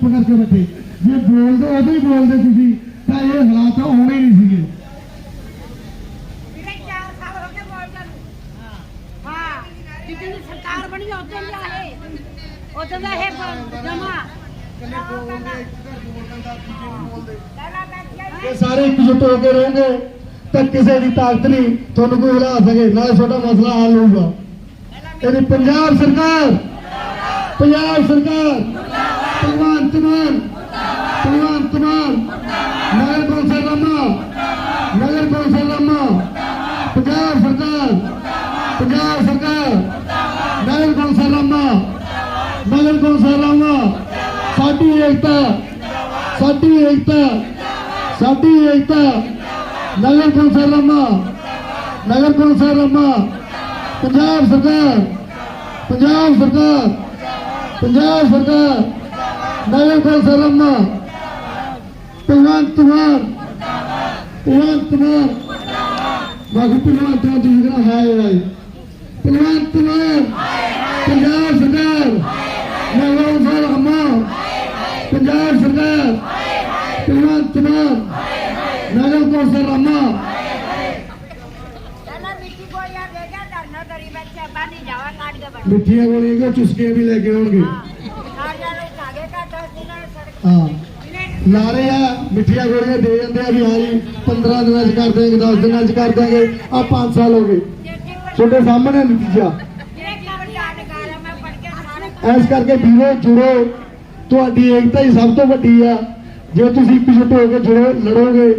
ਪਕੜ ਕੇ ਬੈਠੇ? ਜੇ ਬੋਲਦੇ ਉਦੋਂ ਹੀ ਬੋਲਦੇ ਤੁਸੀਂ ਤਾਂ ਇਹ ਹਾਲਾਤ ਆਉਣੇ ਹੀ ਨਹੀਂ ਸੀਗੇ। ਨੂੰ। ਜਿੱਦਣ ਦੀ ਸਰਕਾਰ ਬਣੀ ਉਦੋਂ ਦਾ ਇਹ। ਉਦੋਂ ਦਾ ਇਹ ਜਮਾ। ਇਹ ਸਾਰੇ ਇਕਜੁੱਟ ਹੋ ਕੇ ਰਹੋਗੇ ਤਾਂ ਕਿਸੇ ਦੀ ਤਾਕਤ ਨਹੀਂ। ਤੁਹਾਨੂੰ ਕੋਈ ਹਿਲਾ ਸਕੇ ਨਾਲੇ ਤੁਹਾਡਾ ਮਸਲਾ ਹੱਲ ਹੋਊਗਾ। ਇਹਦੀ ਪੰਜਾਬ ਸਰਕਾਰ ਪੰਜਾਬ ਸਰਕਾਰ। ਭਗਵੰਤ ਮਾਨ ਭਗਵੰਤ ਮਾਨ ਨਗਰ ਕੌਂਸਲ ਰਾਮਾ, ਨਗਰ ਕੌਂਸਲ ਰਾਮਾ। ਪੰਜਾਬ ਸਰਕਾਰ ਪੰਜਾਬ ਸਰਕਾਰ। ਨਗਰ ਕੌਂਸਲ ਰਾਮਾ, ਨਗਰ ਕੌਂਸਲ ਰਾਮਾ। ਸਾਡੀ ਏਕਤਾ ਸਾਡੀ ਏਕਤਾ ਸਾਡੀ ਏਕਤਾ। ਨਗਰ ਕੌਂਸਲ ਰਾਮਾ, ਨਗਰ ਕੌਂਸਲ ਰਾਮਾ। ਪੰਜਾਬ ਸਰਕਾਰ ਪੰਜਾਬ ਸਰਕਾਰ ਪੰਜਾਬ ਸਰਕਾਰ। ਨਗਰ ਕੌਂਸਲ ਰਾਮਾ ਭਗਵੰਤ ਮਾਨ ਭਗਵੰਤ ਮਾਨ ਬਾਕੀ ਭਗਵੰਤ ਮਾਨ ਜੀ ਜਿਹੜਾ ਹੈ ਹੈ ਭਗਵੰਤ ਮਾਨ ਪੰਜਾਬ ਸਰਕਾਰ ਨਗਰ ਕੌਂਸਲ ਰਾਮਾ ਪੰਜਾਬ ਸਰਕਾਰ ਭਗਵੰਤ ਮਾਨ ਨਗਰ ਕੌਂਸਲ ਰਾਮਾ ਪਹਿਲਾਂ ਮਿੱਟੀ ਗੋਲੀਆਂ ਹਾਂ। ਇਹਨੇ ਆ, ਮਿੱਠੀਆਂ ਗੋਲੀਆਂ ਦੇ ਜਾਂਦੇ ਆ ਵੀ ਹਾਂ ਜੀ 15 ਦਿਨਾਂ ਚ ਕਰ ਦੇਂਗੇ 10 ਦਿਨਾਂ ਚ ਕਰ ਦੇਂਗੇ ਆ 5 ਸਾਲ ਹੋ ਗਏ। ਤੁਹਾਡੇ ਸਾਹਮਣੇ ਨਤੀਜਾ। ਇਸ ਕਰਕੇ ਵੀਰੋ, ਜੁੜੋ। ਤੁਹਾਡੀ ਏਕਤਾ ਹੀ ਸਭ ਤੋਂ ਵੱਡੀ ਆ। ਜੇ ਤੁਸੀਂ ਇਕਜੁੱਟ ਹੋ ਕੇ ਜੁੜੋ, ਲੜੋਗੇ,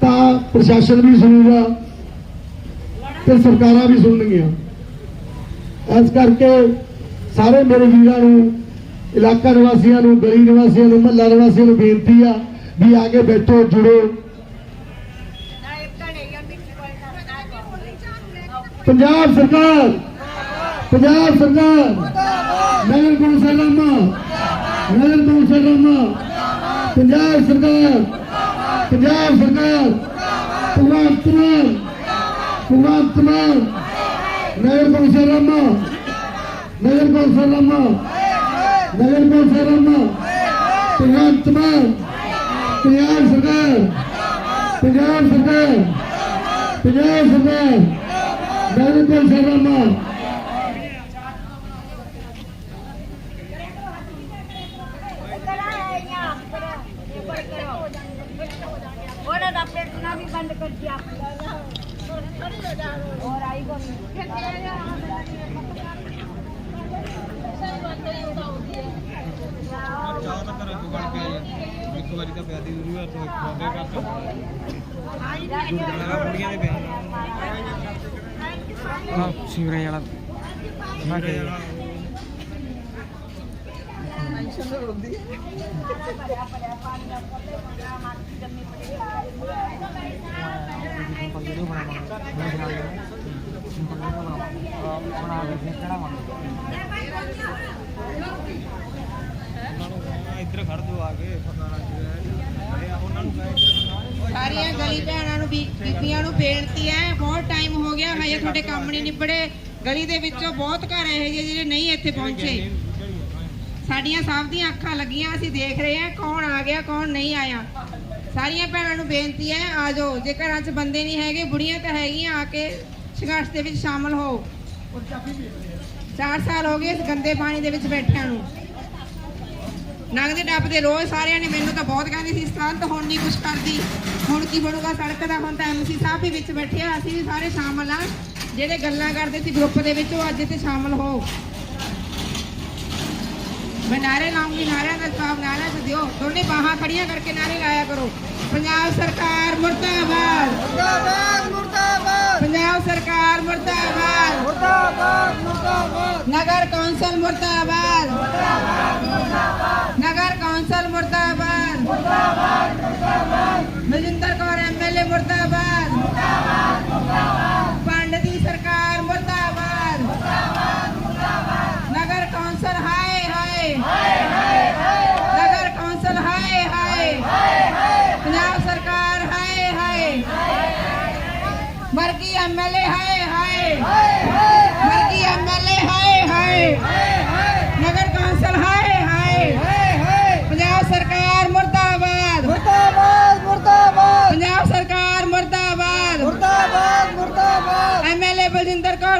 ਤਾਂ ਪ੍ਰਸ਼ਾਸਨ ਵੀ ਸੁਣੂਗਾ ਤੇ ਸਰਕਾਰਾਂ ਵੀ ਸੁਣਨਗੀਆਂ। ਇਸ ਕਰਕੇ ਸਾਰੇ ਮੇਰੇ ਵੀਰਾਂ ਨੂੰ ਇਲਾਕਾ ਨਿਵਾਸੀਆਂ ਨੂੰ, ਗਲੀ ਨਿਵਾਸੀਆਂ ਨੂੰ, ਮਹੱਲਾ ਨਿਵਾਸੀਆਂ ਨੂੰ ਬੇਨਤੀ ਆ ਵੀ ਆ ਕੇ ਬੈਠੋ, ਜੁੜੋ। ਪੰਜਾਬ ਸਰਕਾਰ ਪੰਜਾਬ ਸਰਕਾਰ, ਨਗਰ ਕੌਂਸਲ ਰਾਮਾ ਨਗਰ ਕੌਂਸਲ ਰਾਮਾ ਪੰਜਾਬ ਸਰਕਾਰ ਪੰਜਾਬ ਸਰਕਾਰ, ਭਗਵੰਤ ਮਾਨ ਭਗਵੰਤ ਮਾਨ, ਨਗਰ ਕੌਂਸਲ ਰਾਮਾ ਨਗਰ ਕੌਂਸਲ ਰਾਮਾ नगरपाल साहेबांना पंजाब तमाम पंजाब सरकार पंजाब सरकार पंजाब सरकार नगरपाल साहेबांना बंद कर दिया और आई को ਚਾਹ ਤਾਂ ਘਰੋਂ ਬਣ ਕੇ ਆਈ ਇੱਕ ਵਾਰੀ ਤਾਂ ਪਿਆਦੀ ਜ਼ਰੂਰ ਆ ਤੋਂ ਖਵਾਦੇ ਘਰ ਤੋਂ ਲਗਾ ਕੁੜੀਆਂ ਦੇ ਪਿਆ ਹਾਂ ਸਿਮਰੇ ਵਾਲਾ ਨਾ ਕਿ ਬਣਾ ਕੇ ਫਿਰ ਕਿਹੜਾ ਇੱਧਰ ਖੜ ਦੋ ਆ ਕੇ ਪਤਾ ਲੱਗ ਗਿਆ ਉਹਨਾਂ ਨੂੰ ਕਹੇ ਇੱਧਰ ਸਾਰੀਆਂ ਗਲੀ ਭੈਣਾਂ ਨੂੰ ਬੀ- ਬੀਬੀਆਂ ਨੂੰ ਬੇਨਤੀ ਹੈ ਬਹੁਤ ਟਾਈਮ ਹੋ ਗਿਆ ਹਜੇ ਤੁਹਾਡੇ ਕੰਮ ਨਹੀਂ ਨਿਬੜੇ। ਗਲੀ ਦੇ ਵਿੱਚੋਂ ਬਹੁਤ ਘਰ ਇਹੋ ਜਿਹੇ ਜਿਹੜੇ ਨਹੀਂ ਇੱਥੇ ਪਹੁੰਚੇ। ਸਾਡੀਆਂ ਸਭ ਦੀਆਂ ਅੱਖਾਂ ਲੱਗੀਆਂ ਅਸੀਂ ਦੇਖ ਰਹੇ ਹਾਂ ਕੌਣ ਆ ਗਿਆ ਕੌਣ ਨਹੀਂ ਆਇਆ। ਸਾਰੀਆਂ ਭੈਣਾਂ ਨੂੰ ਬੇਨਤੀ ਹੈ ਆ ਜਾਓ। ਜੇ ਘਰਾਂ 'ਚ ਬੰਦੇ ਨਹੀਂ ਹੈਗੇ ਬੁੜੀਆਂ ਤਾਂ ਹੈਗੀਆਂ ਆ ਕੇ ਸੰਘਰਸ਼ ਦੇ ਵਿੱਚ ਸ਼ਾਮਲ ਹੋ। 4 ਸਾਲ ਹੋ ਗਏ ਇਸ ਗੰਦੇ ਪਾਣੀ ਦੇ ਵਿੱਚ ਬੈਠਿਆਂ ਨੂੰ। ਲੰਘਦੇ ਡੱਬਦੇ ਰੋਜ਼ ਸਾਰਿਆਂ ਨੇ ਮੈਨੂੰ ਤਾਂ ਬਹੁਤ ਕਹਿੰਦੇ ਸੀ ਸੰਤ ਹੁਣ ਨਹੀਂ ਕੁਝ ਕਰਦੀ। ਹੁਣ ਕੀ ਬਣੂਗਾ, ਸੜਕ ਦਾ ਹੁਣ ਤਾਂ ਐਮਸੀ ਸਾਹਿਬ ਵੀ ਵਿੱਚ ਬੈਠੇ ਆ, ਅਸੀਂ ਵੀ ਸਾਰੇ ਸ਼ਾਮਲ ਆ। ਜਿਹੜੇ ਗੱਲਾਂ ਕਰਦੇ ਸੀ ਗਰੁੱਪ ਦੇ ਵਿੱਚ, ਉਹ ਅੱਜ ਇੱਥੇ ਸ਼ਾਮਲ ਹੋ। ਮੈਂ ਨਾਰੇ ਲਾਉਂਗੀ ਨਾਰਿਆਂ ਦਾ ਜਵਾਬ ਨਾਰਿਆਂ ਚ ਦਿਓ। ਦੋਨੇ ਬਾਹਾਂ ਖੜੀਆਂ ਕਰਕੇ ਨਾਰੇ ਲਾਇਆ ਕਰੋ। ਪੰਜਾਬ ਸਰਕਾਰ ਮੁਰਦਾਬਾਦ। ਮੁਰਦਾਬਾਦ ਮੁਰਦਾਬਾਦ। ਪੰਜਾਬ ਸਰਕਾਰ ਮੁਰਦਾਬਾਦ। ਮੁਰਦਾਬਾਦ ਮੁਰਦਾਬਾਦ। ਨਗਰ ਕੌਂਸਲ ਮੁਰਦਾਬਾਦ। ਨਗਰ ਕੌਂਸਲ ਮੁਰਦਾਬਾਦ ਮੁਰਦਾਬਾਦ।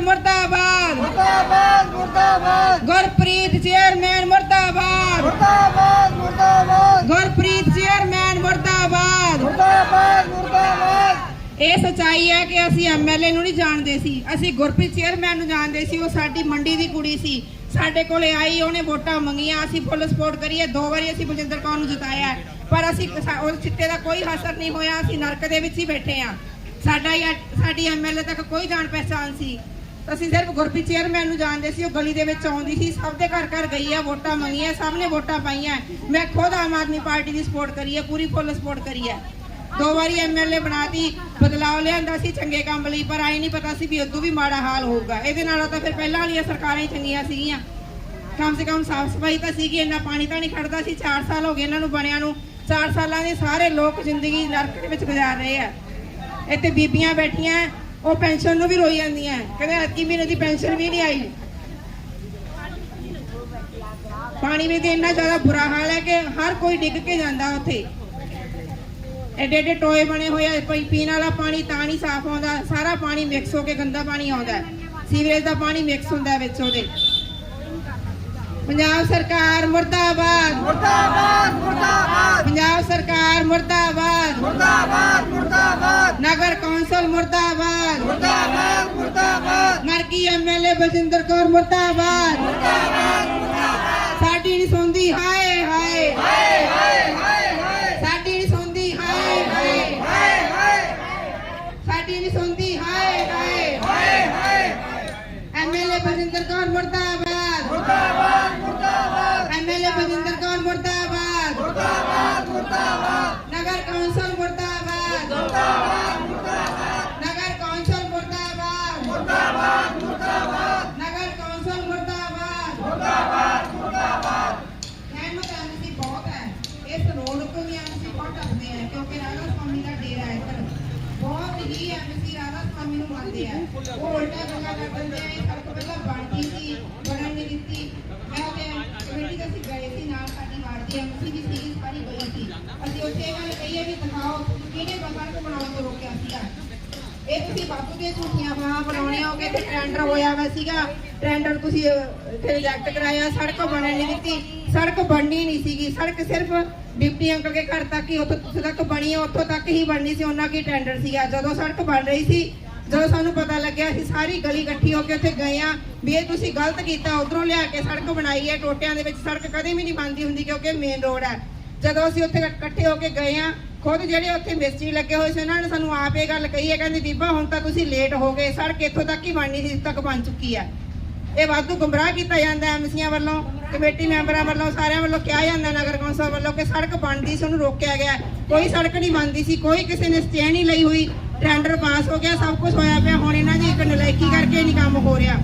ਮੁਰਦਾਬਾਦ। ਮੁਰਦਾਬਾਦ ਮੁਰਦਾਬਾਦ। ਗੁਰਪ੍ਰੀਤ ਚੇਅਰਮੈਨ ਮੁਰਦਾਬਾਦ। ਮੁਰਦਾਬਾਦ ਮੁਰਦਾਬਾਦ। ਗੁਰਪ੍ਰੀਤ ਚੇਅਰਮੈਨ ਮੁਰਦਾਬਾਦ। ਮੁਰਦਾਬਾਦ ਮੁਰਦਾਬਾਦ। ਇਹ ਸਚਾਈ ਹੈ ਕਿ ਅਸੀਂ ਐਮਐਲਏ ਨੂੰ ਨਹੀਂ ਜਾਣਦੇ ਸੀ। ਅਸੀਂ ਗੁਰਪ੍ਰੀਤ ਚੇਅਰਮੈਨ ਨੂੰ ਜਾਣਦੇ ਸੀ। ਉਹ ਸਾਡੀ ਮੰਡੀ ਦੀ ਕੁੜੀ ਸੀ। ਸਾਡੇ ਕੋਲ ਆਈ ਉਹਨੇ ਵੋਟਾਂ ਮੰਗੀਆਂ। ਅਸੀਂ ਫੁੱਲ ਸਪੋਰਟ ਕਰੀਏ ਦੋ ਵਾਰੀ ਅਸੀਂ ਬਲਜਿੰਦਰ ਕੌਰ ਨੂੰ ਜਿਤਾਇਆ ਪਰ ਅਸੀਂ ਉਸ ਚਿੱਤੇ ਦਾ ਕੋਈ ਹਾਸਰ ਨਹੀਂ ਹੋਇਆ। ਅਸੀਂ ਨਰਕ ਦੇ ਵਿੱਚ ਹੀ ਬੈਠੇ ਆ ਸਾਡਾ ਸਾਡੀ ਐਮਐਲਏ ਤੱਕ ਕੋਈ ਜਾਣ ਪਛਾਣ ਸੀ। ਅਸੀਂ ਸਿਰਫ ਗੁਰਪ੍ਰੀਤ ਚੇਅਰਮੈਨ ਨੂੰ ਜਾਣਦੇ ਸੀ, ਉਹ ਗਲੀ ਦੇ ਵਿੱਚ ਆਉਂਦੀ ਸੀ, ਸਭ ਦੇ ਘਰ ਘਰ ਗਈ ਆ, ਵੋਟਾਂ ਮੰਗੀਆਂ ਸਭ ਨੇ ਵੋਟਾਂ ਪਾਈਆਂ। ਮੈਂ ਖੁਦ ਆਮ ਆਦਮੀ ਪਾਰਟੀ ਦੀ ਸਪੋਰਟ ਕਰੀ ਹੈ ਪੂਰੀ ਫੁੱਲ ਸਪੋਰਟ ਕਰੀ ਹੈ ਦੋ ਵਾਰੀ ਐਮਐਲਏ ਬਣਾਤੀ ਬਦਲਾਅ ਲਿਆਂਦਾ ਸੀ ਚੰਗੇ ਕੰਮ ਲਈ, ਪਰ ਆਈ ਨਹੀਂ ਪਤਾ ਸੀ ਵੀ ਉਦੋਂ ਵੀ ਮਾੜਾ ਹਾਲ ਹੋਊਗਾ। ਇਹਦੇ ਨਾਲੋਂ ਤਾਂ ਫਿਰ ਪਹਿਲਾਂ ਵਾਲੀਆਂ ਸਰਕਾਰਾਂ ਹੀ ਚੰਗੀਆਂ ਸੀਗੀਆਂ। ਕਮ ਸੇ ਕਮ ਸਾਫ਼ ਸਫ਼ਾਈ ਤਾਂ ਸੀਗੀ, ਇੰਨਾ ਪਾਣੀ ਤਾਂ ਨਹੀਂ ਖੜਦਾ ਸੀ। 4 ਸਾਲ ਹੋ ਗਏ ਇਹਨਾਂ ਨੂੰ ਬਣਿਆ ਨੂੰ। 4 ਸਾਲਾਂ ਦੇ ਸਾਰੇ ਲੋਕ ਜ਼ਿੰਦਗੀ ਨਰਕ ਦੇ ਵਿੱਚ ਗੁਜ਼ਾਰ ਰਹੇ ਆ। ਇੱਥੇ ਬੀਬੀਆਂ ਬੈਠੀਆਂ ਉਹ ਪੈਨਸ਼ਨ ਨੂੰ ਵੀ ਰੋਈ ਜਾਂਦੀਆਂ ਕਹਿੰਦੇ ਅੱਧੀ ਮਹੀਨੇ ਦੀ ਪੈਨਸ਼ਨ ਵੀ ਨਹੀਂ ਆਈ। ਪਾਣੀ ਵਿੱਚ ਇੰਨਾ ਜ਼ਿਆਦਾ ਬੁਰਾ ਹਾਲ ਹੈ ਕਿ ਹਰ ਕੋਈ ਡਿੱਗ ਕੇ ਜਾਂਦਾ ਉੱਥੇ। ਐਡੇ ਐਡੇ ਟੋਏ ਬਣੇ ਹੋਏ ਆ ਪਈ ਪੀਣ ਵਾਲਾ ਪਾਣੀ ਤਾਂ ਨਹੀਂ ਸਾਫ਼ ਆਉਂਦਾ, ਸਾਰਾ ਪਾਣੀ ਮਿਕਸ ਹੋ ਕੇ ਗੰਦਾ ਪਾਣੀ ਆਉਂਦਾ। ਸੀਵਰੇਜ ਦਾ ਪਾਣੀ ਮਿਕਸ ਹੁੰਦਾ ਵਿੱਚ ਉਹਦੇ। ਪੰਜਾਬ ਸਰਕਾਰ ਮੁਰਦਾਬਾਦ। ਮੁਰਦਾਬਾਦ ਮੁਰਦਾਬਾਦ। ਪੰਜਾਬ ਸਰਕਾਰ ਮੁਰਦਾਬਾਦ। ਮੁਰਦਾਬਾਦ ਮੁਰਦਾਬਾਦ। ਨਗਰ ਕੌਂਸਲ ਮੁਰਦਾਬਾਦ। ਮੁਰਦਾਬਾਦ ਮੁਰਦਾਬਾਦ। ਮਰਕੀ ਐਮਐਲਏ ਬਲਜਿੰਦਰ ਕੌਰ ਮੁਰਦਾਬਾਦ ਸਾਡੀ ਨਹੀਂ ਸੁਣਦੀ ਹਾਏ ਹਾਏ ਹਾਏ ਹਾਏ ਸਾਡੀ ਨਹੀਂ ਸੁਣਦੀ ਹਾਏ ਹਾਏ ਹਾਏ ਹਾਏ ਐਮਐਲਏ ਬਲਜਿੰਦਰ ਕੌਰ ਮੁਰਦਾਬਾਦ ਮੁਰਦਾਬਾਦ ਮੁਰਦਾਬਾਦ ਐਮਐਲਏ ਬਲਜਿੰਦਰ ਕੌਰ ਮੁਰਦਾਬਾਦ ਮੁਰਦਾਬਾਦ ਮੁਰਦਾਬਾਦ ਨਗਰ ਕੌਂਸਲ ਮੁਰਦਾਬਾਦ ਮੁਰਦਾਬਾਦ ਮੁਰਦਾਬਾਦ ਨਗਰ ਕੌਂਸਲ ਮੁਰਦਾਬਾਦ ਮੁਰਦਾਬਾਦ ਮੁਰਦਾਬਾਦ ਨਗਰ ਕੌਂਸਲ ਮੁਰਦਾਬਾਦ ਮੁਰਦਾਬਾਦ ਮੁਰਦਾਬਾਦ ਮੈਨੂੰ ਤਾਂ ਐਮਸੀ ਬਹੁਤ ਹੈ ਇਸ ਰੋਡ ਤੋਂ ਵੀ ਐਮਸੀ ਬਹੁਤ ਟੱਪਦੇ ਆ ਕਿਉਂਕਿ ਰਾਧਾ ਸਵਾਮੀ ਦਾ ਡੇਰਾ ਹੈ ਇੱਧਰ ਬਹੁਤ ਹੀ ਐਮਸੀ ਰਾਧਾ ਸਵਾਮੀ ਨੂੰ ਮੰਨਦੇ ਆ ਉਹ ਉਲਟਾ ਗੱਲਾਂ ਕਰ ਦਿੰਦੇ ਆ ਇਹ ਸੜਕ ਪਹਿਲਾਂ ਬਣਦੀ ਸੀ ਬਣਨ ਨਹੀਂ ਦਿੱਤੀ ਮੈਂ ਤੇ ਕਮੇਟੀ ਦੇ ਅਸੀਂ ਗਏ ਸੀ ਨਾਲ ਸਾਡੀ ਵਾਰਡ ਦੀ ਐਮਸੀ ਵੀ ਸੀ ਸਾਰੀ ਗਈ ਸੀ ਅਸੀਂ ਉੱਥੇ ਇਹ ਗੱਲ ਕਹੀਏ ਵੀ ਦਿਖਾਓ ਕਿਹਨੇ ਸੜਕ ਬਣਾਉਣ ਤੋਂ ਰੋਕਿਆ ਸੀਗਾ। ਇਹ ਤੁਸੀਂ ਬਾਪੂ ਦੀਆਂ ਝੂਠੀਆਂ ਬਾਹਾਂ ਬਣਾਉਣੇ ਹੋਗੇ ਤੇ ਟੈਂਡਰ ਹੋਇਆ ਵਾ ਸੀਗਾ? ਟੈਂਡਰ ਤੁਸੀਂ ਰਿਜੈਕਟ ਕਰਾਇਆ, ਸੜਕ ਬਣਨ ਨਹੀਂ ਦਿੱਤੀ। ਸੜਕ ਬਣਨੀ ਨਹੀਂ ਸੀਗੀ। ਸੜਕ ਸਿਰਫ ਡਿਪਟੀ ਅੰਕਲ ਦੇ ਘਰ ਤੱਕ ਹੀ, ਉੱਥੋਂ ਤੱਕ ਬਣੀ ਹੈ ਉੱਥੋਂ ਤੱਕ ਹੀ ਬਣਨੀ ਸੀ, ਉਹਨਾਂ ਕੀ ਟੈਂਡਰ ਸੀਗਾ? ਜਦੋਂ ਸੜਕ ਬਣ ਰਹੀ ਸੀ, ਜਦੋਂ ਸਾਨੂੰ ਪਤਾ ਲੱਗਿਆ, ਅਸੀਂ ਸਾਰੀ ਗਲੀ ਇਕੱਠੀ ਹੋ ਕੇ ਉੱਥੇ ਗਏ ਆ। ਵੀ ਇਹ ਤੁਸੀਂ ਗਲਤ ਕੀਤਾ, ਉਧਰੋਂ ਲਿਆ ਕੇ ਸੜਕ ਬਣਾਈ ਹੈ, ਟੋਟਿਆਂ ਦੇ ਵਿੱਚ ਸੜਕ ਕਦੇ ਵੀ ਨਹੀਂ ਬਣਦੀ ਹੁੰਦੀ ਕਿਉਂਕਿ ਮੇਨ ਰੋਡ ਹੈ। ਜਦੋਂ ਅਸੀਂ ਉੱਥੇ ਇਕੱਠੇ ਹੋ ਕੇ ਗਏ ਆ ਖੁਦ ਜਿਹੜੇ ਉੱਥੇ ਮਿਸਤਰੀ ਲੱਗੇ ਹੋਏ ਸੀ, ਉਹਨਾਂ ਨੇ ਸਾਨੂੰ ਆਪ ਇਹ ਗੱਲ ਕਹੀ ਹੈ, ਕਹਿੰਦੇ ਬੀਬਾ ਹੁਣ ਤਾਂ ਤੁਸੀਂ ਲੇਟ ਹੋ ਗਏ, ਸੜਕ ਇੱਥੋਂ ਤੱਕ ਹੀ ਬਣਨੀ ਸੀ ਇੱਥੇ ਤੱਕ ਬਣ ਚੁੱਕੀ ਹੈ। ਇਹ ਵਾਧੂ ਗੁੰਮਰਾਹ ਕੀਤਾ ਜਾਂਦਾ ਐਮਸੀਆਂ ਵੱਲੋਂ, ਕਮੇਟੀ ਮੈਂਬਰਾਂ ਵੱਲੋਂ, ਸਾਰਿਆਂ ਵੱਲੋਂ ਕਿਹਾ ਜਾਂਦਾ ਨਗਰ ਕੌਂਸਲ ਵੱਲੋਂ ਕਿ ਸੜਕ ਬਣਦੀ ਸੀ, ਉਹਨੂੰ ਰੋਕਿਆ ਗਿਆ ਕੋਈ ਸੜਕ ਨਹੀਂ ਬਣਦੀ ਸੀ, ਕੋਈ ਕਿਸੇ ਨੇ ਸਟੇ ਨਹੀਂ ਲਈ ਹੋਈ, ਟੈਂਡਰ ਪਾਸ ਹੋ ਗਿਆ, ਸਭ ਕੁਝ ਹੋਇਆ ਪਿਆ, ਹੁਣ ਇਹਨਾਂ ਦੀ ਇੱਕ ਨਲਾਇਕੀ ਕਰਕੇ ਨਹੀਂ ਕੰਮ ਹੋ ਰਿਹਾ।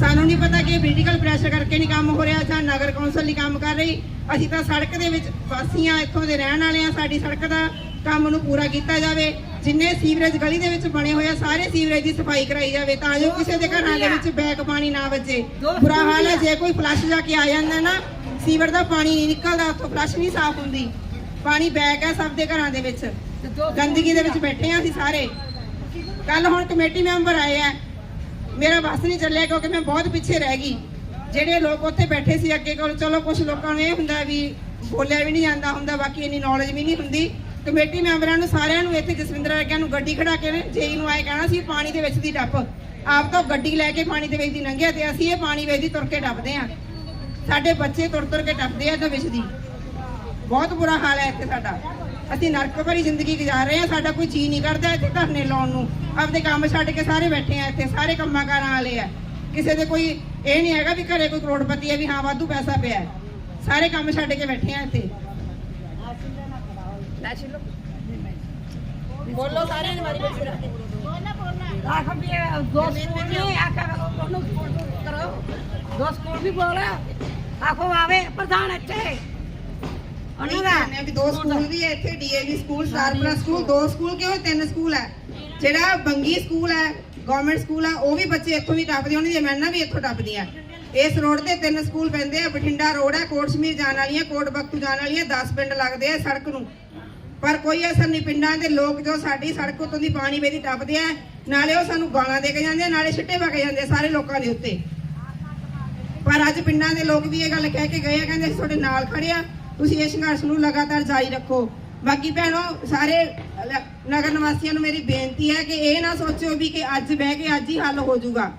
ਸਾਨੂੰ ਨਹੀਂ ਪਤਾ ਕਿ ਪੋਲੀਟੀਕਲ ਪ੍ਰੈਸ਼ਰ ਕਰਕੇ ਨਹੀਂ ਕੰਮ ਹੋ ਰਿਹਾ ਜਾਂ ਨਗਰ ਕੌਂਸਲ ਨਹੀਂ ਕੰਮ ਕਰ ਰਹੀ। ਅਸੀਂ ਤਾਂ ਸੜਕ ਦੇ ਵਿੱਚ ਵਾਸੀਆਂ ਇੱਥੋਂ ਦੇ ਰਹਿਣ ਵਾਲੇ ਆ ਸਾਡੀ ਸੜਕ ਦਾ ਕੰਮ ਨੂੰ ਪੂਰਾ ਕੀਤਾ ਜਾਵੇ। ਜਿੰਨੇ ਸੀਵਰੇਜ ਗਲੀ ਦੇ ਵਿੱਚ ਬਣੇ ਹੋਏ ਆ, ਸਾਰੇ ਸੀਵਰੇਜ ਦੀ ਸਫ਼ਾਈ ਕਰਾਈ ਜਾਵੇ ਤਾਂ ਜੋ ਕਿਸੇ ਦੇ ਘਰਾਂ ਦੇ ਵਿੱਚ ਬੈਕ ਪਾਣੀ ਨਾ ਵੱਜੇ। ਬੁਰਾ ਹਾਲ ਹੈ, ਜੇ ਕੋਈ ਫਲਸ਼ ਜਾ ਕੇ ਆ ਜਾਂਦਾ ਨਾ, ਸੀਵਰ ਦਾ ਪਾਣੀ ਨਹੀਂ ਨਿਕਲਦਾ, ਉੱਥੋਂ ਫਲਸ਼ ਨਹੀਂ ਸਾਫ਼ ਹੁੰਦੀ। ਪਾਣੀ ਬੈਕ ਹੈ ਸਭ ਦੇ ਘਰਾਂ ਦੇ ਵਿੱਚ। ਗੰਦਗੀ ਦੇ ਵਿੱਚ ਬੈਠੇ ਆ ਅਸੀਂ ਸਾਰੇ। ਕੱਲ ਹੁਣ ਕਮੇਟੀ ਮੈਂਬਰ ਆਏ ਆ। ਮੇਰਾ ਬੱਸ ਨਹੀਂ ਚੱਲਿਆ ਕਿਉਂਕਿ ਮੈਂ ਬਹੁਤ ਪਿੱਛੇ ਰਹਿ ਗਈ। ਜਿਹੜੇ ਲੋਕ ਉੱਥੇ ਬੈਠੇ ਸੀ ਅੱਗੇ ਕੋਲ, ਚਲੋ ਕੁਝ ਲੋਕਾਂ ਨੂੰ ਇਹ ਹੁੰਦਾ ਵੀ ਬੋਲਿਆ ਵੀ ਨਹੀਂ ਜਾਂਦਾ ਹੁੰਦਾ, ਬਾਕੀ ਇੰਨੀ ਨੌਲੇਜ ਵੀ ਨਹੀਂ ਹੁੰਦੀ। ਕਮੇਟੀ ਮੈਂਬਰਾਂ ਨੂੰ ਸਾਰਿਆਂ ਨੂੰ ਇੱਥੇ ਜਸਵਿੰਦਰ ਵਰਗਿਆਂ ਨੂੰ ਗੱਡੀ ਖੜਾ ਕੇ ਜੇਈ ਨੂੰ ਆਏ ਕਹਿਣਾ ਸੀ, ਪਾਣੀ ਦੇ ਵਿੱਚ ਦੀ ਟੱਪ। ਆਪ ਤਾਂ ਗੱਡੀ ਲੈ ਕੇ ਪਾਣੀ ਦੇ ਵਿੱਚ ਦੀ ਲੰਘਿਆ ਤੇ ਅਸੀਂ ਇਹ ਪਾਣੀ ਵਿੱਚ ਦੀ ਤੁਰ ਕੇ ਟੱਪਦੇ ਆ। ਸਾਡੇ ਬੱਚੇ ਤੁਰ ਤੁਰ ਕੇ ਟੱਪਦੇ ਆ ਤੇ ਵਿੱਚ ਦੀ। ਬਹੁਤ ਬੁਰਾ ਹਾਲ ਹੈ ਇੱਥੇ ਸਾਡਾ। ਅਸੀਂ ਨਰਕ ਭਰੀ ਜ਼ਿੰਦਗੀ ਗੁਜ਼ਾਰ ਰਹੇ ਹਾਂ ਸਾਡਾ ਕੋਈ ਜੀ ਨਹੀਂ ਕਰਦਾ ਇੱਥੇ ਧਰਨੇ ਲਾਉਣ ਨੂੰ। ਆਪਦੇ ਕੰਮ ਛੱਡ ਕੇ ਸਾਰੇ ਬੈਠੇ ਆ ਇੱਥੇ ਸਾਰੇ ਕੰਮਾਂ ਕਾਰਾਂ ਵਾਲੇ ਆ। ਕਿਸੇ ਦੇ ਕੋਈ ਇਹ ਨਹੀਂ ਹੈਗਾ ਵੀ ਘਰੇ ਕੋਈ ਕਰੋੜਪਤੀ ਹੈ ਵੀ ਹਾਂ ਵਾਧੂ ਪੈਸਾ ਪਿਆ ਹੈ। ਸਾਰੇ ਕੰਮ ਛੱਡ ਕੇ ਬੈਠੇ ਆ ਇੱਥੇ। ਬੋਲੋ ਸਾਰਿਆਂ ਨੇ ਮਾਰੀ ਬੈਠੀ ਆਖ ਵੀ ਦੋ ਸਕੂਲ ਨਹੀਂ ਆਖਾ ਕਰੋ। ਦੋ ਸਕੂਲ ਵੀ ਬੋਲ। ਆਖੋ ਆਵੇ ਪ੍ਰਧਾਨ ਇੱਥੇ। ਉਹਨਾਂ ਦਾ? ਵੀ ਦੋ ਸਕੂਲ ਵੀ ਹੈ ਇੱਥੇ ਡੀਏਵੀ ਸਕੂਲ ਸਰਪ੍ਰਸ ਸਕੂਲ ਦੋ ਸਕੂਲ ਕਿਉਂ ਤਿੰਨ ਸਕੂਲ ਹੈ? ਜਿਹੜਾ ਬੰਗੀ ਸਕੂਲ ਹੈ ਗਵਰਨਮੈਂਟ ਸਕੂਲ ਹੈ ਉਹ ਵੀ ਬੱਚੇ ਇੱਥੋਂ ਵੀ ਟੱਪਦੇ ਉਹਨਾਂ ਦੀਆਂ ਮੈਨਾਂ ਵੀ ਇੱਥੋਂ ਟੱਪਦੀਆਂ ਇਸ ਰੋਡ ਤੇ ਤਿੰਨ ਸਕੂਲ ਪੈਂਦੇ ਆ ਬਠਿੰਡਾ ਰੋਡ ਹੈ ਕੋਟ ਸਮੀਰ ਜਾਣ ਵਾਲੀਆਂ ਕੋਟ ਬਖਤੂ ਜਾਣ ਵਾਲੀਆਂ 10 ਪਿੰਡ ਲੱਗਦੇ ਆ ਸੜਕ ਨੂੰ। ਪਰ ਕੋਈ ਅਸਰ ਨਹੀਂ ਪਿੰਡਾਂ ਦੇ ਲੋਕ ਜੋ ਸਾਡੀ ਸੜਕ ਉੱਤੋਂ ਦੀ ਪਾਣੀ ਵੇਦੀ ਟੱਪਦੇ ਆ ਨਾਲੇ ਉਹ ਸਾਨੂੰ ਗਾਲਾਂ ਦੇ ਕੇ ਜਾਂਦੇ ਆ ਨਾਲੇ ਛਿੱਟੇ ਪਾ ਕੇ ਜਾਂਦੇ ਆ ਸਾਰੇ ਲੋਕਾਂ ਦੇ ਉੱਤੇ। ਪਰ ਅੱਜ ਪਿੰਡਾਂ ਦੇ ਲੋਕ ਵੀ ਇਹ ਗੱਲ ਕਹਿ ਕੇ ਗਏ ਆ ਕਹਿੰਦੇ ਅਸੀਂ ਤੁਹਾਡੇ ਨਾਲ ਖੜੇ ਆ ਤੁਸੀਂ ਇਹ ਸੰਘਰਸ਼ ਨੂੰ ਲਗਾਤਾਰ ਜਾਰੀ ਰੱਖੋ। ਬਾਕੀ ਭੈਣੋ, ਸਾਰੇ ਨਗਰ ਨਿਵਾਸੀਆਂ ਨੂੰ ਮੇਰੀ ਬੇਨਤੀ ਹੈ ਕਿ ਇਹ ਨਾ ਸੋਚੋ ਵੀ ਕਿ ਅੱਜ ਬਹਿ ਕੇ ਅੱਜ ਹੀ ਹੱਲ ਹੋ ਜਾਊਗਾ।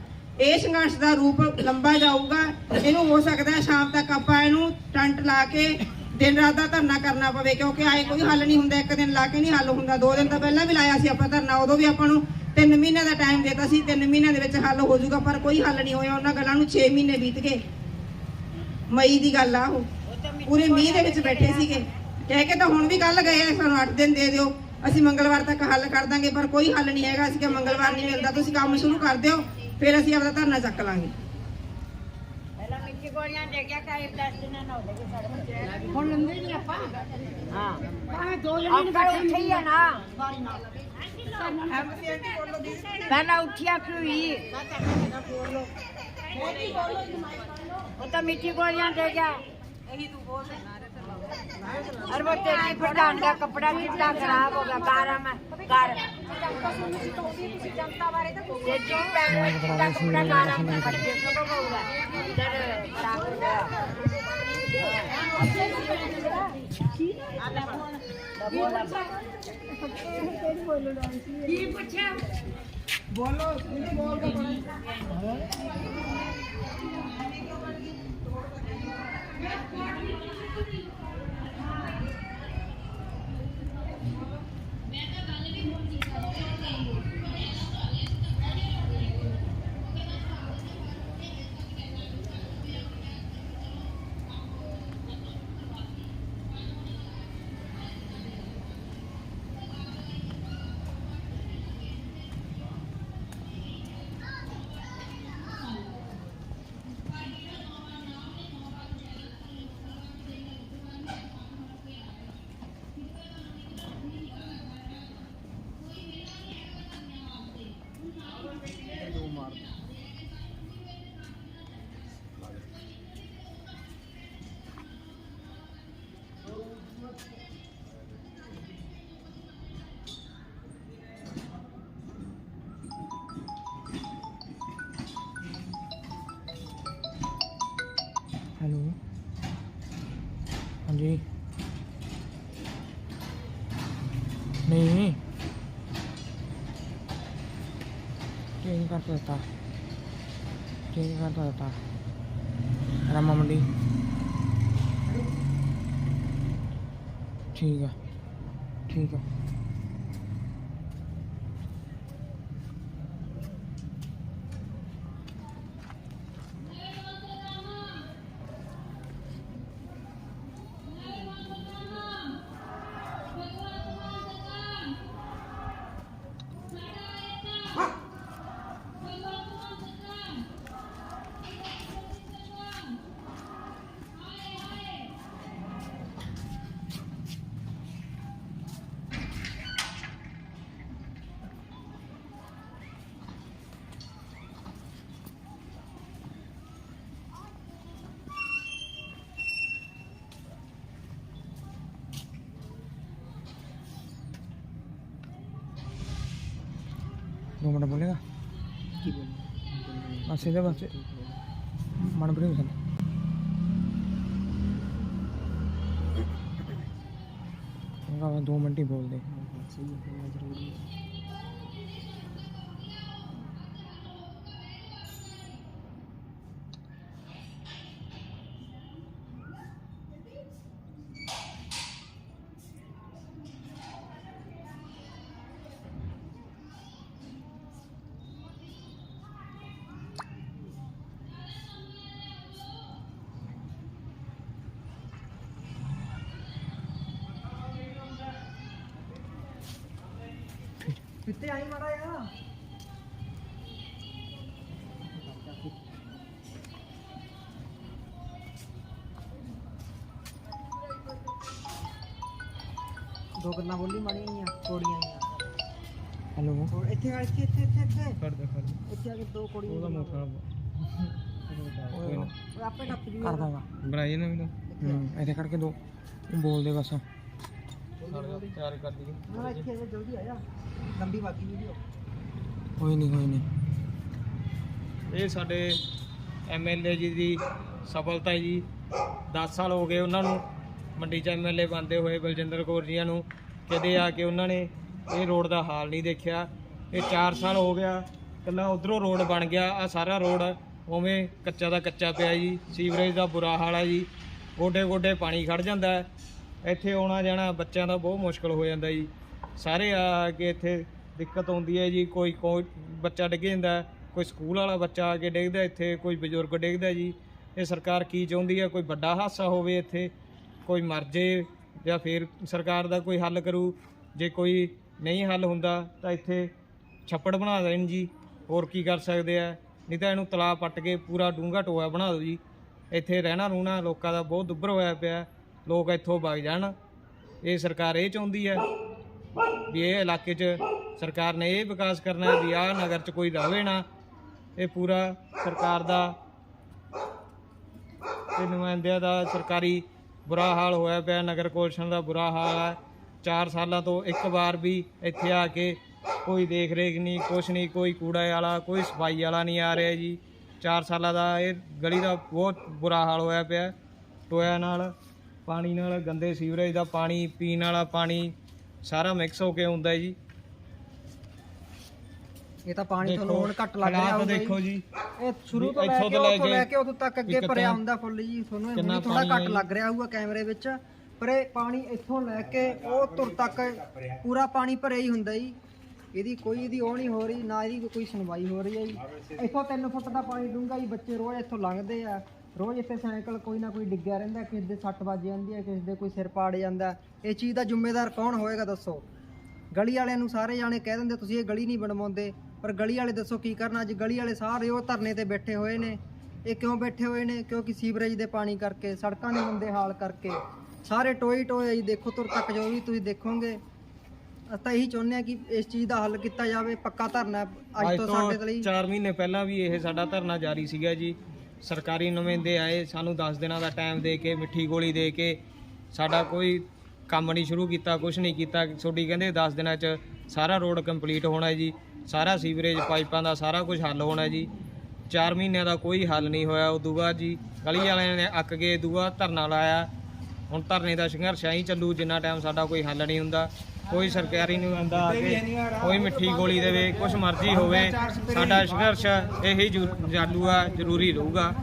ਇਹ ਸੰਘਰਸ਼ ਦਾ ਰੂਪ ਲੰਬਾ ਜਾਊਗਾ। ਇਹਨੂੰ ਹੋ ਸਕਦਾ ਸ਼ਾਮ ਤੱਕ ਆਪਾਂ ਇਹਨੂੰ ਟੰਟ ਲਾ ਕੇ ਦਿਨ ਰਾਤ ਦਾ ਧਰਨਾ ਕਰਨਾ ਪਵੇ, ਕਿਉਂਕਿ ਆਏ ਕੋਈ ਹੱਲ ਨਹੀਂ ਹੁੰਦਾ, ਇੱਕ ਦਿਨ ਲਾ ਕੇ ਨਹੀਂ ਹੱਲ ਹੁੰਦਾ। ਦੋ ਦਿਨ ਤਾਂ ਪਹਿਲਾਂ ਵੀ ਲਾਇਆ ਸੀ ਆਪਾਂ ਧਰਨਾ, ਉਦੋਂ ਵੀ ਆਪਾਂ ਨੂੰ ਤਿੰਨ ਮਹੀਨੇ ਦਾ ਟਾਈਮ ਦਿੱਤਾ ਸੀ, ਤਿੰਨ ਮਹੀਨਿਆਂ ਦੇ ਵਿੱਚ ਹੱਲ ਹੋ ਜਾਊਗਾ, ਪਰ ਕੋਈ ਹੱਲ ਨਹੀਂ ਹੋਇਆ। ਉਹਨਾਂ ਗੱਲਾਂ ਨੂੰ 6 ਮਹੀਨੇ ਬੀਤ ਗਏ। ਮਈ ਦੀ ਗੱਲ ਆ ਉਹ। ਪੂਰੇ ਮੀਂਹ ਦੇ ਵਿੱਚ ਬੈਠੇ ਸੀਗੇ। ਕਹਿ ਕੇ ਤਾਂ ਹੁਣ ਵੀ ਕੱਲ ਗਏ ਆ ਸਾਨੂੰ 8 ਦਿਨ ਦੇ ਦਿਓ। ਅਸੀਂ ਮੰਗਲਵਾਰ ਤੱਕ ਹੱਲ ਕਰ ਦਾਂਗੇ ਪਰ ਕੋਈ ਹੱਲ ਨਹੀਂ ਹੈਗਾ। ਅਸੀਂ ਕਿ ਮੰਗਲਵਾਰ ਨਹੀਂ ਮਿਲਦਾ ਤੁਸੀਂ ਕੰਮ ਸ਼ੁਰੂ ਕਰ ਦਿਓ ਫਿਰ ਅਸੀਂ ਆਪਦਾ ਧਰਨਾ ਚੱਕ ਲਾਂਗੇ। ਪਹਿਲਾਂ ਮਿੱਠੀ ਗੋਲੀਆਂ ਦੇ ਗਿਆ ਕਾਇ ਦਸ ਦਿਨਾਂ ਨਾਲ ਹੋ ਗਏ ਸਾਡੇ ਹੁਣ ਲੰਦੇ ਨਹੀਂ ਆਪਾਂ। ਹਾਂ। ਭਾਵੇਂ ਦੋ ਜਣੇ ਨੇ। ਬੈਠੇ ਉੱਠੀ ਆ ਨਾ ਪਹਿਲਾਂ ਉੱਠਿਆ ਕੋਈ ਉਹ ਤਾਂ ਮਿੱਠੀ ਗੋਲੀਆਂ ਦੇ ਗਿਆ अरे वो तेरी प्रधान का कपड़ा कितना खराब होगा कार में कार ये जो ਮੈਂ ਤਾਂ ਗੱਲ ਵੀ ਹੋਣੀ ਚੇਂਜ ਕਰ ਦਿੱਤਾ ਰਾਮਾ ਮੰਡੀ ਠੀਕ ਆ। ਠੀਕ ਆ। ਦੋ ਮਿੰਟ ਬੋਲੇਗਾ ਕੀ ਬੋਲ ਬਸ ਇਹਦੇ ਬਸ ਮਨਪ੍ਰੀਤ ਸਿੰਘ ਉਹਦਾ ਦੋ ਮਿੰਟ ਹੀ ਬੋਲਦੇ ਦੋ ਗੱਲਾਂ ਬੋਲੀ ਮਾੜੀਆਂ ਆ ਕੋੜੀਆਂ ਆ ਹੈਲੋ ਹੋਰ ਇੱਥੇ ਆ ਇੱਥੇ ਇੱਥੇ ਇੱਥੇ ਇੱਥੇ ਕਰ ਦੇ ਕਰ ਦੇ। ਇੱਥੇ ਆ ਕੇ ਦੋ ਕੋੜੀਆਂ ਉਹਦਾ ਮੂੰਹ ਖਰਾਬ ਕੋਈ ਨਾ ਉਹ ਆਪੇ ਟੱਪ ਜੂ ਕਰ ਦਾਂਗਾ ਬਣਾਈ ਨਾ ਮੈਨੂੰ ਹੂੰ ਇਹਦੇ ਕਰਕੇ ਦੋ ਬੋਲਦੇ ਬਸ ਤਿਆਰ ਕਰ ਦਈਏ ਨਾ ਇੱਥੇ ਆ ਜਾ, ਜਲਦੀ ਆ ਜਾ ਲੰਬੀ ਬਾਕੀ ਵੀਡੀਓ ਕੋਈ ਨਹੀਂ ਕੋਈ ਨਹੀਂ। ਇਹ ਸਾਡੇ ਐਮਐਲਏ ਜੀ ਦੀ ਸਫਲਤਾ ਹੈ ਜੀ। 10 ਸਾਲ ਹੋ ਗਏ ਉਹਨਾਂ ਨੂੰ ਮੰਡੀ 'ਚ ਐਮਐਲਏ ਬੰਦੇ ਹੋਏ ਬਲਜਿੰਦਰ ਕੌਰ ਜੀਆਂ ਨੂੰ। ਕਦੇ ਆ ਕੇ ਉਹਨਾਂ ਨੇ ਇਹ ਰੋਡ ਦਾ ਹਾਲ ਨਹੀਂ ਦੇਖਿਆ। ਇਹ 4 ਸਾਲ ਹੋ ਗਿਆ ਕੱਲਾ ਉਧਰੋਂ ਰੋਡ ਬਣ ਗਿਆ। ਆ ਸਾਰਾ ਰੋਡ ਉਵੇਂ ਕੱਚਾ ਦਾ ਕੱਚਾ ਪਿਆ ਜੀ। ਸੀਵਰੇਜ ਦਾ ਬੁਰਾ ਹਾਲ ਹੈ ਜੀ। ਗੋਡੇ ਗੋਡੇ ਪਾਣੀ ਖੜ ਜਾਂਦਾ। ਹੈ ਇੱਥੇ ਆਉਣਾ ਜਾਣਾ ਬੱਚਿਆਂ ਦਾ ਬਹੁਤ ਮੁਸ਼ਕਲ ਹੋ ਜਾਂਦਾ ਜੀ। ਸਾਰੇ ਆ ਕੇ ਇੱਥੇ ਦਿੱਕਤ ਆਉਂਦੀ ਹੈ ਜੀ, ਕੋਈ ਕੋਈ ਬੱਚਾ ਡਿੱਗ ਜਾਂਦਾ, ਕੋਈ ਸਕੂਲ ਵਾਲਾ ਬੱਚਾ ਆ ਕੇ ਡਿੱਗਦਾ ਇੱਥੇ, ਕੋਈ ਬਜ਼ੁਰਗ ਡਿੱਗਦਾ ਜੀ। ਇਹ ਸਰਕਾਰ ਕੀ ਚਾਹੁੰਦੀ ਹੈ? ਕੋਈ ਵੱਡਾ ਹਾਦਸਾ ਹੋਵੇ ਇੱਥੇ, ਕੋਈ ਮਰ ਜੇ ਜਾਂ ਫਿਰ ਸਰਕਾਰ ਦਾ ਕੋਈ ਹੱਲ ਕਰੂ। ਜੇ ਕੋਈ ਨਹੀਂ ਹੱਲ ਹੁੰਦਾ ਤਾਂ ਇੱਥੇ ਛੱਪੜ ਬਣਾ ਦੇਣ ਜੀ। ਹੋਰ ਕੀ ਕਰ ਸਕਦੇ ਆ? ਨਹੀਂ ਤਾਂ ਇਹਨੂੰ ਤਲਾਬ ਪੱਟ ਕੇ ਪੂਰਾ ਡੂੰਘਾ ਟੋਆ ਬਣਾ ਦਿਓ ਜੀ। ਇੱਥੇ ਰਹਿਣਾ ਰੂਣਾ ਲੋਕਾਂ ਦਾ ਬਹੁਤ ਦੁੱਭਰ ਹੋਇਆ ਪਿਆ। ਲੋਕ ਇੱਥੋਂ ਵਗ ਜਾਣ। ਇਹ ਸਰਕਾਰ ਇਹ ਚਾਹੁੰਦੀ ਹੈ? ਵੀ ਇਹ ਇਲਾਕੇ 'ਚ ਸਰਕਾਰ ਨੇ ਇਹ ਵਿਕਾਸ ਕਰਨਾ ਹੈ ਵੀ ਆਹ ਨਗਰ 'ਚ ਕੋਈ ਰਹੇ ਨਾ, ਇਹ ਪੂਰਾ ਸਰਕਾਰ ਦਾ ਤੇ ਨੁਮਾਇੰਦਿਆਂ ਦਾ ਸਰਕਾਰੀ ਬੁਰਾ ਹਾਲ ਹੋਇਆ ਪਿਆ, ਨਗਰ ਕੌਂਸਲ ਦਾ ਬੁਰਾ ਹਾਲ ਹੈ। 4 ਸਾਲਾਂ ਤੋਂ ਇੱਕ ਵਾਰ ਵੀ ਇੱਥੇ ਆ ਕੇ ਕੋਈ ਦੇਖ ਰੇਖ ਨਹੀਂ, ਕੁਛ ਨਹੀਂ, ਕੋਈ ਕੂੜਾ ਵਾਲਾ, ਕੋਈ ਸਫ਼ਾਈ ਵਾਲਾ ਨਹੀਂ ਆ ਰਿਹਾ ਜੀ। 4 ਸਾਲਾਂ ਦਾ ਇਹ ਗਲੀ ਦਾ ਬਹੁਤ ਬੁਰਾ ਹਾਲ ਹੋਇਆ ਪਿਆ, ਟੋਇਆ ਨਾਲ, ਪਾਣੀ ਨਾਲ, ਗੰਦੇ ਸੀਵਰੇਜ ਦਾ ਪਾਣੀ, ਪੀਣ ਵਾਲਾ ਪਾਣੀ ਸਾਰਾ ਮਿਕਸ ਹੋ ਕੇ ਆਉਂਦਾ ਹੈ ਜੀ। ਇਹ ਤਾਂ ਪਾਣੀ ਤੁਹਾਨੂੰ ਹੁਣ ਘੱਟ ਲੱਗ ਰਿਹਾ ਹੋਊਗਾ ਦੇਖੋ ਜੀ। ਇਹ ਸ਼ੁਰੂ ਤੋਂ ਲੈ ਕੇ ਲੈ ਉੱਥੋਂ ਕੇ ਲੈ ਕੇ ਉਦੋਂ ਤੱਕ ਅੱਗੇ ਭਰਿਆ ਹੁੰਦਾ ਫੁੱਲ ਜੀ। ਤੁਹਾਨੂੰ ਇਹ ਥੋੜਾ ਘੱਟ। ਲੱਗ ਰਿਹਾ ਹੋਊਗਾ ਕੈਮਰੇ ਵਿੱਚ। ਪਰ ਇਹ ਪਾਣੀ ਇੱਥੋਂ ਲੈ ਕੇ ਉਹ ਤੁਰ ਤੱਕ ਪੂਰਾ ਪਾਣੀ ਭਰਿਆ ਹੀ ਹੁੰਦਾ ਜੀ। ਇਹਦੀ ਕੋਈ ਇਹਦੀ ਉਹ ਨਹੀਂ ਹੋ ਰਹੀ ਨਾ ਇਹਦੀ ਕੋਈ ਸੁਣਵਾਈ ਹੋ ਰਹੀ ਹੈ ਜੀ। ਇੱਥੋਂ 3 ਫੁੱਟ ਦਾ ਪਾਣੀ ਡੂੰਘਾ ਜੀ ਬੱਚੇ ਰੋਜ਼ ਇੱਥੋਂ ਲੰਘਦੇ ਆ। ਰੋਜ਼ ਇੱਥੇ ਸਾਈਕਲ ਕੋਈ ਨਾ ਕੋਈ ਡਿੱਗਿਆ ਰਹਿੰਦਾ ਕਿਸੇ ਦੇ ਸੱਟ ਵੱਜ ਜਾਂਦੀ ਹੈ ਕਿਸੇ ਦੇ ਕੋਈ ਸਿਰ ਪਾੜ ਜਾਂਦਾ ਇਹ ਚੀਜ਼ ਦਾ ਜ਼ਿੰਮੇਦਾਰ ਕੌਣ ਹੋਏਗਾ ਦੱਸੋ? ਗਲੀ ਵਾਲਿਆਂ ਨੂੰ ਸਾਰੇ ਜਾਣੇ ਕਹਿ ਦਿੰਦੇ ਤੁਸੀਂ ਇਹ ਗਲੀ ਨਹੀਂ ਬਣਵਾਉਂਦੇ। ਪਰ ਗਲੀ ਵਾਲੇ ਦੱਸੋ ਕੀ ਕਰਨਾ? ਅੱਜ ਗਲੀ ਵਾਲੇ ਸਾਰੇ ਉਹ ਧਰਨੇ ਤੇ ਬੈਠੇ ਹੋਏ ਨੇ। ਇਹ ਕਿਉਂ ਬੈਠੇ ਹੋਏ ਨੇ? ਕਿਉਂਕਿ ਸੀਵਰੇਜ ਦੇ ਪਾਣੀ ਕਰਕੇ ਸੜਕਾਂ ਦੇ ਮੰਦੇ ਹਾਲ ਕਰਕੇ। ਸਾਰੇ ਟੋਏ ਟੋਏ ਜੀ ਦੇਖੋ ਤੁਰ ਤੱਕ ਜੋ ਵੀ ਤੁਸੀਂ ਦੇਖੋਗੇ। ਅਸੀਂ ਤਾਂ ਇਹੀ ਚਾਹੁੰਦੇ ਆ ਕਿ ਇਸ ਚੀਜ਼ ਦਾ ਹੱਲ ਕੀਤਾ ਜਾਵੇ ਪੱਕਾ ਧਰਨਾ ਅੱਜ ਤੋਂ ਸਾਡੇ ਲਈ 4 ਮਹੀਨੇ ਪਹਿਲਾਂ ਵੀ ਇਹ ਸਾਡਾ ਧਰਨਾ ਜਾਰੀ ਸੀਗਾ ਜੀ। ਸਰਕਾਰੀ ਨੁਮਾਇੰਦੇ ਆਏ, ਸਾਨੂੰ 10 ਦਿਨਾਂ ਦਾ ਟਾਈਮ ਦੇ ਕੇ, ਮਿੱਠੀ ਗੋਲੀ ਦੇ ਕੇ, ਸਾਡਾ ਕੋਈ ਕੰਮ ਨਹੀਂ ਸ਼ੁਰੂ ਕੀਤਾ ਕੁਝ ਨਹੀਂ ਕੀਤਾ। ਤੁਹਾਡੀ ਕਹਿੰਦੇ 10 ਦਿਨਾਂ 'ਚ ਸਾਰਾ ਰੋਡ ਕੰਪਲੀਟ ਹੋਣਾ ਜੀ, ਸਾਰਾ ਸੀਵਰੇਜ ਪਾਈਪਾਂ ਦਾ ਸਾਰਾ ਕੁਝ ਹੱਲ ਹੋਣਾ ਜੀ। 4 ਮਹੀਨਿਆਂ ਦਾ ਕੋਈ ਹੱਲ ਨਹੀਂ ਹੋਇਆ, ਉਦੋਂ ਬਾਅਦ ਜੀ ਗਲੀ ਵਾਲਿਆਂ ਨੇ ਅੱਕ ਕੇ, ਉਦੋਂ ਬਾਅਦ ਧਰਨਾ ਲਾਇਆ। ਹੁਣ ਧਰਨੇ ਦਾ ਸੰਘਰਸ਼ ਐਂ ਚੱਲੂ, ਜਿੰਨਾ ਟਾਈਮ ਸਾਡਾ ਕੋਈ ਹੱਲ ਨਹੀਂ ਹੁੰਦਾ। ਕੋਈ ਸਰਕਾਰੀ ਨੁਮਾਇੰਦਾ ਆ ਕੇ, ਕੋਈ ਮਿੱਠੀ ਗੋਲੀ ਦੇਵੇ, ਕੁਛ ਮਰਜ਼ੀ ਹੋਵੇ, ਸਾਡਾ ਸੰਘਰਸ਼ ਇਹੀ ਜੂ- ਚਾਲੂ ਆ, ਜ਼ਰੂਰੀ ਰਹੂਗਾ।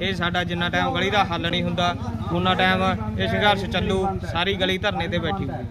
ਇਹ ਸਾਡਾ ਜਿੰਨਾ ਟਾਈਮ ਗਲੀ ਦਾ ਹੱਲ ਨਹੀਂ ਹੁੰਦਾ, ਉਨਾ ਟਾਈਮ ਇਹ ਸੰਘਰਸ਼ ਚੱਲੂ, ਸਾਰੀ ਗਲੀ ਧਰਨੇ ਤੇ ਬੈਠੀ ਹੋਈ